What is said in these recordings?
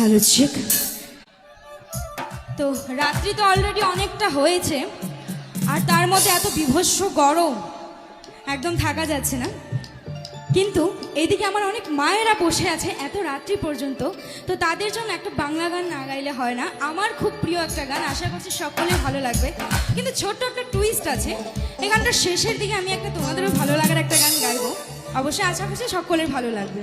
Hello check. তো রাত্রি তো অলরেডি অনেকটা হয়েছে, আর তার মধ্যে এত বিভৎস গরম একদম থাকা যাচ্ছে না। কিন্তু এদিকে আমার অনেক মায়েরা বসে আছে এত রাত্রি পর্যন্ত, তো তাদের জন্য একটা বাংলা গান না গাইলে হয় না। আমার খুব প্রিয় একটা গান, আশা করছি সকলের ভালো লাগবে। কিন্তু ছোট্ট একটা টুইস্ট আছে, এই গানটার শেষের দিকে আমি একটা তোমাদেরও ভালো লাগার একটা গান গাইবো। অবশ্যই আশা করছি সকলের ভালো লাগবে।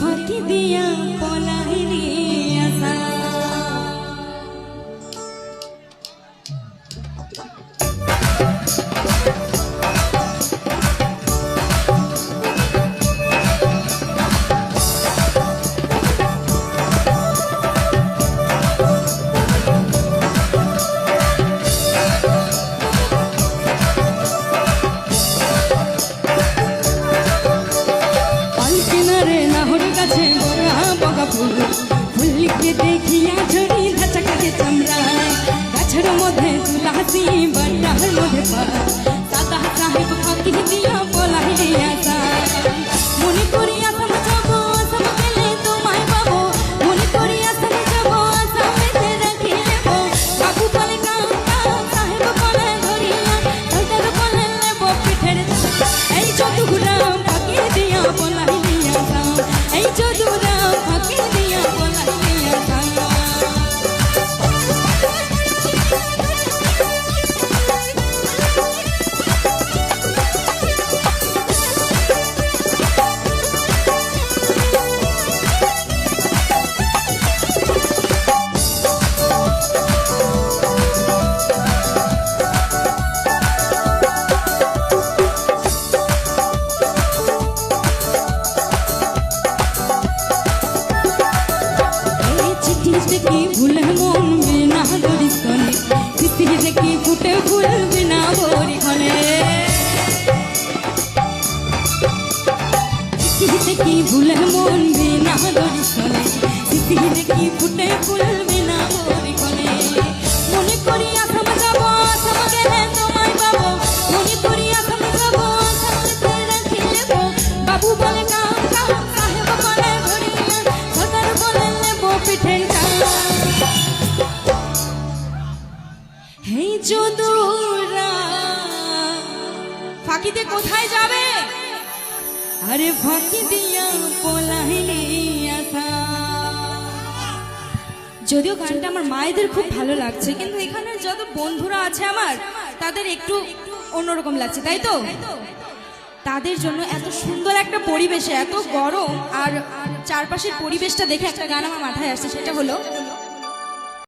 ফাঁকি দিয়া পলাইলি মধ্যে তুলাসি বাটার মধ্যে পা সাদা সাহেব ফাঁকি দিয়া বলাইলে আসা মনে এই কি ভুলে মন বিনা কনে চিঠিতে কি ফুটে ফুল বিনা বরি খনে কি ভুলে মন বিনা দরিস কনে কি ফুটে ফুল ফাঁকিতে কোথায় যাবে? আরে ফাঁকি দিয়া পলাইলি যদিও গানটা আমার মায়েদের খুব ভালো লাগছে, কিন্তু এখানে যত বন্ধুরা আছে আমার, তাদের একটু অন্যরকম লাগছে, তাই তো? তাদের জন্য এত সুন্দর একটা পরিবেশে, এত গরম, আর চারপাশের পরিবেশটা দেখে একটা গান আমার মাথায় আসছে, সেটা হলো